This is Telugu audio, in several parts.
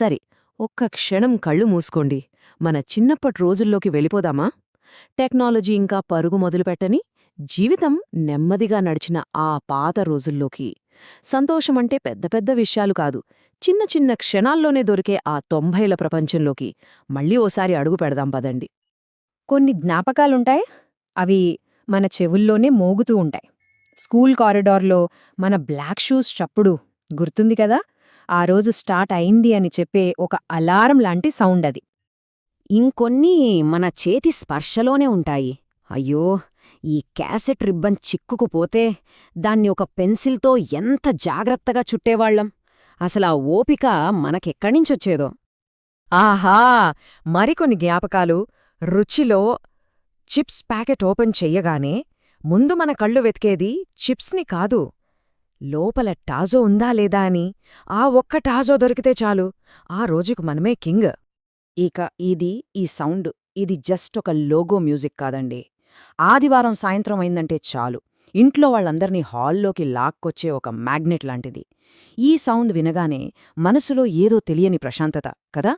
సరే ఒక్క క్షణం కళ్ళు మూసుకోండి. మన చిన్నప్పటి రోజుల్లోకి వెళ్ళిపోదామా? టెక్నాలజీ ఇంకా పరుగు మొదలుపెట్టని జీవితం నెమ్మదిగా నడిచిన ఆ పాత రోజుల్లోకి. సంతోషమంటే పెద్ద పెద్ద విషయాలు కాదు. చిన్న చిన్న క్షణాల్లోనే దొరికే ఆ తొంభైల ప్రపంచంలోకి మళ్ళీ ఓసారి అడుగు పెడదాం పదండి. కొన్ని జ్ఞాపకాలుంటాయి? అవి మన చెవుల్లోనే మోగుతూ ఉంటాయి. స్కూల్ కారిడార్లో మన బ్లాక్ షూస్ చప్పుడు గుర్తుంది కదా? ఆ రోజు స్టార్ట్ అయింది అని చెప్పే ఒక అలారం లాంటి సౌండ్ అది. ఇంకొన్ని మన చేతి స్పర్శలోనే ఉంటాయి. అయ్యో ఈ క్యాసెట్ రిబ్బన్ చిక్కుకుపోతే దాన్ని ఒక పెన్సిల్తో ఎంత జాగ్రత్తగా చుట్టేవాళ్ళం అసలా ఓపిక మనకెక్కడ్నించొచ్చేదో ఆహా! మరికొన్ని జ్ఞాపకాలు. రుచిలో చిప్స్ ప్యాకెట్ ఓపెన్ చెయ్యగానే ముందు మన కళ్ళు వెతికేది చిప్స్ని కాదు. లోపల టాజో ఉందా లేదా అని ఆ ఒక్క టాజో దొరికితే చాలు. ఆ రోజుకు మనమే కింగ్. ఇక ఇది ఈ సౌండ్ ఇది జస్ట్ ఒక లోగో మ్యూజిక్ కాదండి. ఆదివారం సాయంత్రం అయిందంటే చాలు. ఇంట్లో వాళ్ళందర్నీ హాల్లోకి లాక్కొచ్చే ఒక మ్యాగ్నెట్ లాంటిది. ఈ సౌండ్ వినగానే మనసులో ఏదో తెలియని ప్రశాంతత కదా?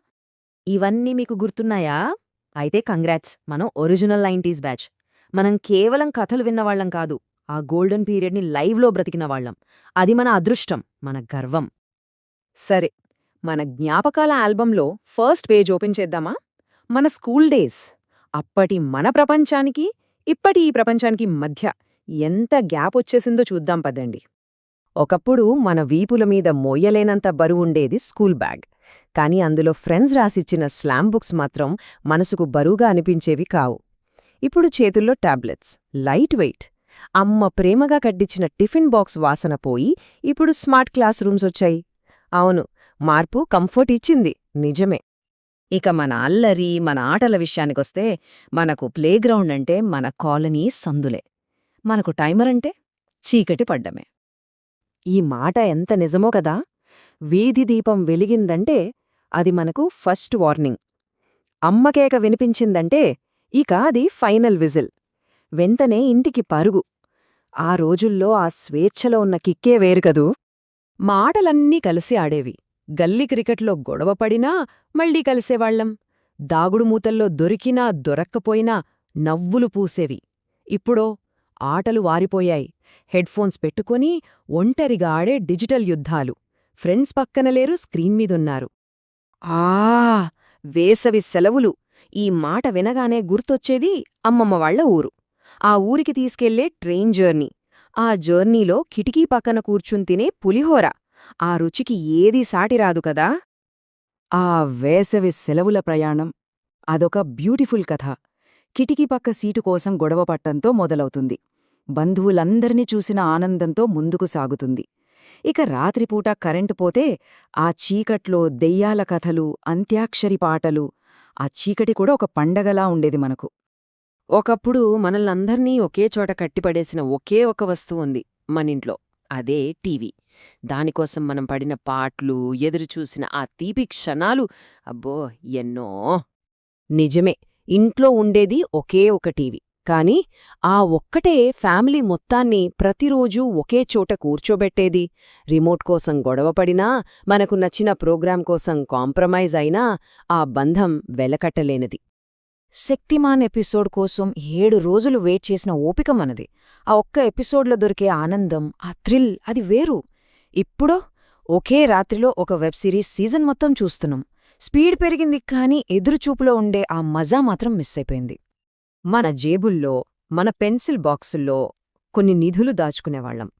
ఇవన్నీ మీకు గుర్తున్నాయా? అయితే కంగ్రాట్స్ మనం ఒరిజినల్ నైంటీస్ బ్యాచ్. మనం కేవలం కథలు విన్నవాళ్ళం కాదు. ఆ గోల్డెన్ పీరియడ్ని లైవ్లో బ్రతికిన వాళ్ళం. అది మన అదృష్టం మన గర్వం. సరే మన జ్ఞాపకాల ఆల్బంలో ఫస్ట్ పేజ్ ఓపెన్ చేద్దామా? మన స్కూల్ డేస్. అప్పటి మన ప్రపంచానికి ఇప్పటి ఈ ప్రపంచానికి మధ్య ఎంత గ్యాప్ వచ్చేసిందో చూద్దాం పదండి. ఒకప్పుడు మన వీపుల మీద మోయలేనంత బరువుండేది స్కూల్ బ్యాగ్. కాని అందులో ఫ్రెండ్స్ రాసిచ్చిన స్లామ్ బుక్స్ మాత్రం మనసుకు బరువుగా అనిపించేవి కావు. ఇప్పుడు చేతుల్లో టాబ్లెట్స్. Light weight. అమ్మ ప్రేమగా కడ్డిచ్చిన టిఫిన్ బాక్స్ వాసన పోయి ఇప్పుడు స్మార్ట్ క్లాస్ రూమ్స్ వచ్చాయి. అవును మార్పు కంఫర్ట్ ఇచ్చింది. నిజమే. ఇక మన అల్లరి మన ఆటల విషయానికొస్తే మనకు ప్లేగ్రౌండ్ అంటే మన కాలనీ సందులే. మనకు టైమర్ అంటే చీకటి పడ్డమే. ఈ మాట ఎంత నిజమో కదా! వీధి దీపం వెలిగిందంటే అది మనకు ఫస్ట్ వార్నింగ్. అమ్మకేక వినిపించిందంటే ఇక అది ఫైనల్ విజిల్. వెంటనే ఇంటికి పరుగు. ఆ రోజుల్లో ఆ స్వేచ్ఛలో ఉన్న కిక్కే వేరుకదూ మాటలన్నీ కలిసి ఆడేవి. గల్లీ క్రికెట్లో గొడవపడినా మళ్ళీ కలిసేవాళ్ళం దాగుడుమూతల్లో దొరికినా దొరక్కపోయినా నవ్వులు పూసేవి. ఇప్పుడో ఆటలు వారిపోయాయి. హెడ్ఫోన్స్ పెట్టుకొని ఒంటరిగా ఆడే డిజిటల్ యుద్ధాలు. ఫ్రెండ్స్ పక్కన లేరు స్క్రీన్ మీదున్నారు. ఆ! వేసవి సెలవులు. ఈ మాట వినగానే గుర్తొచ్చేది అమ్మమ్మ వాళ్ళ ఊరు. ఆ ఊరికి తీసుకెళ్ళే ట్రైన్ జర్నీ. ఆ జర్నీలో కిటికీ పక్కన కూర్చుని తినే పులిహోర. ఆ రుచికి ఏదీ సాటిరాదు కదా? ఆ వేసవి సెలవుల ప్రయాణం. అదొక బ్యూటిఫుల్ కథ. కిటికీ పక్క సీటు కోసం గొడవపట్టంతో మొదలవుతుంది. బంధువులందర్నీ చూసిన ఆనందంతో ముందుకు సాగుతుంది. ఇక రాత్రిపూట కరెంటు పోతే ఆ చీకట్లో దెయ్యాల కథలు అంత్యాక్షరి పాటలు ఆ చీకటి కూడా ఒక పండగలా ఉండేది మనకు. ఒకప్పుడు మనల్నందర్నీ ఒకే చోట కట్టిపడేసిన ఒకే ఒక వస్తువు ఉంది మనింట్లో. అదే టీవీ. దానికోసం మనం పడిన పాటలు ఎదురుచూసిన ఆ తీపి క్షణాలు అబ్బో ఎన్నో. నిజమే ఇంట్లో ఉండేది ఒకే ఒక టీవీ. కాని ఆ ఒక్కటే ఫ్యామిలీ మొత్తాన్ని ప్రతిరోజూ ఒకే చోట కూర్చోబెట్టేది. రిమోట్ కోసం గొడవపడినా మనకు నచ్చిన ప్రోగ్రాం కోసం కాంప్రమైజ్ అయినా ఆ బంధం వెలకట్టలేనిది. శక్తిమాన్ ఎపిసోడ్ కోసం ఏడు రోజులు వెయిట్ చేసిన ఓపిక మనది. ఆ ఒక్క ఎపిసోడ్లో దొరికే ఆనందం ఆ థ్రిల్ అది వేరు. ఇప్పుడో ఒకే రాత్రిలో ఒక వెబ్ సిరీస్ సీజన్ మొత్తం చూస్తున్నాం. స్పీడ్ పెరిగింది కానీ ఎదురుచూపులో ఉండే ఆ మజా మాత్రం మిస్ అయిపోయింది. మన జేబుల్లో మన పెన్సిల్ బాక్సుల్లో కొన్ని నిధులు దాచుకునేవాళ్ళం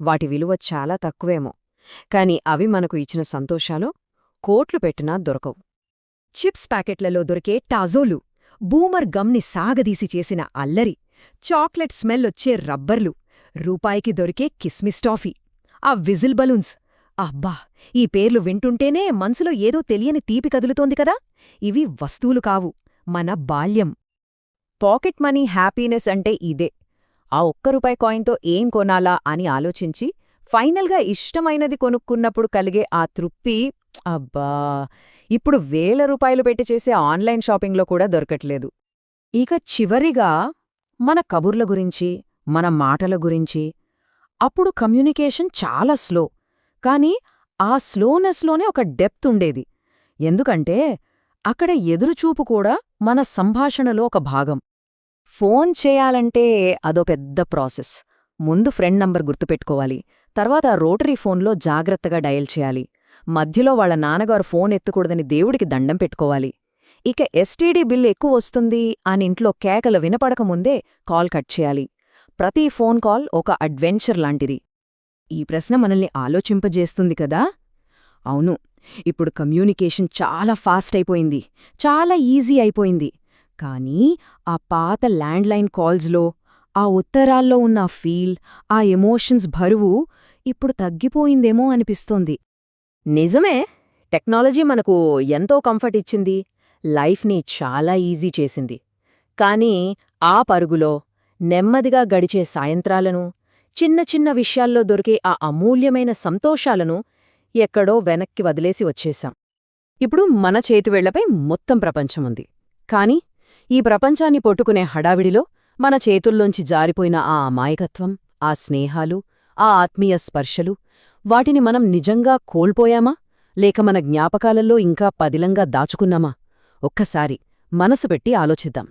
వాటి విలువ చాలా తక్కువేమో. కాని అవి మనకు ఇచ్చిన సంతోషాలు కోట్లు పెట్టినా దొరకవు. చిప్స్ ప్యాకెట్లలో దొరికే టాజోలు బూమర్ గమ్ని సాగదీసి చేసిన అల్లరి చాక్లెట్ స్మెల్లొచ్చే రబ్బర్లు రూపాయికి దొరికే కిస్మిస్ టాఫీ ఆ విజిల్ బలూన్స్. అబ్బా! ఈ పేర్లు వింటుంటేనే మనసులో ఏదో తెలియని తీపి కదులుతోంది కదా? ఇవి వస్తువులు కావు మన బాల్యం. పాకెట్ మనీ హ్యాపీనెస్ అంటే ఇదే. ఆ ఒక్క రూపాయి కాయిన్తో ఏం కొనాలా అని ఆలోచించి ఫైనల్గా ఇష్టమైనది కొనుక్కున్నప్పుడు కలిగే ఆ తృప్తి అబ్బా! ఇప్పుడు వేల రూపాయలు పెట్టి చేసే ఆన్లైన్ షాపింగ్లో కూడా దొరకట్లేదు. ఇక చివరిగా మన కబుర్ల గురించి మన మాటల గురించి. అప్పుడు కమ్యూనికేషన్ చాలా స్లో. కానీ ఆ స్లోనెస్లోనే ఒక డెప్త్ ఉండేది. ఎందుకంటే అక్కడ ఎదురుచూపు కూడా మన సంభాషణలో ఒక భాగం. ఫోన్ చేయాలంటే అదో పెద్ద ప్రాసెస్. ముందు ఫ్రెండ్ నంబర్ గుర్తుపెట్టుకోవాలి. తర్వాత రోటరీ ఫోన్లో జాగ్రత్తగా డయల్ చేయాలి. మధ్యలో వాళ్ళ నాన్నగారు ఫోన్ ఎత్తకూడదని దేవుడికి దండం పెట్టుకోవాలి. ఇక ఎస్టీడీ బిల్ ఎక్కువ వస్తుంది అని ఇంట్లో కేకలు వినపడకముందే కాల్ కట్ చేయాలి. ప్రతి ఫోన్ కాల్ ఒక అడ్వెంచర్ లాంటిది. ఈ ప్రశ్న మనల్ని ఆలోచింపజేస్తుంది కదా? అవును. ఇప్పుడు కమ్యూనికేషన్ చాలా ఫాస్ట్ అయిపోయింది. చాలా ఈజీ అయిపోయింది. కానీ ఆ పాత ల్యాండ్లైన్ కాల్స్లో ఆ ఉత్తరాల్లో ఉన్న ఫీల్ ఆ ఎమోషన్స్ బరువు ఇప్పుడు తగ్గిపోయిందేమో అనిపిస్తోంది. నిజమే టెక్నాలజీ మనకు ఎంతో కంఫర్ట్ ఇచ్చింది లైఫ్ని చాలా ఈజీ చేసింది. కానీ ఆ పరుగులో నెమ్మదిగా గడిచే సాయంత్రాలను చిన్న చిన్న విషయాల్లో దొరికే ఆ అమూల్యమైన సంతోషాలను ఎక్కడో వెనక్కి వదిలేసి వచ్చేశాం. ఇప్పుడు మన చేతివేళ్ళపై మొత్తం ప్రపంచం ఉంది. కాని ఈ ప్రపంచాన్ని పొట్టుకునే హడావిడిలో మన చేతుల్లోంచి జారిపోయిన ఆ అమాయకత్వం ఆ స్నేహాలు ఆ ఆత్మీయ స్పర్శలు వాటిని మనం నిజంగా కోల్పోయామా? లేక మన జ్ఞాపకాలలో ఇంకా పదిలంగా దాచుకున్నామా? ఒక్కసారి మనసు పెట్టి ఆలోచిద్దాం.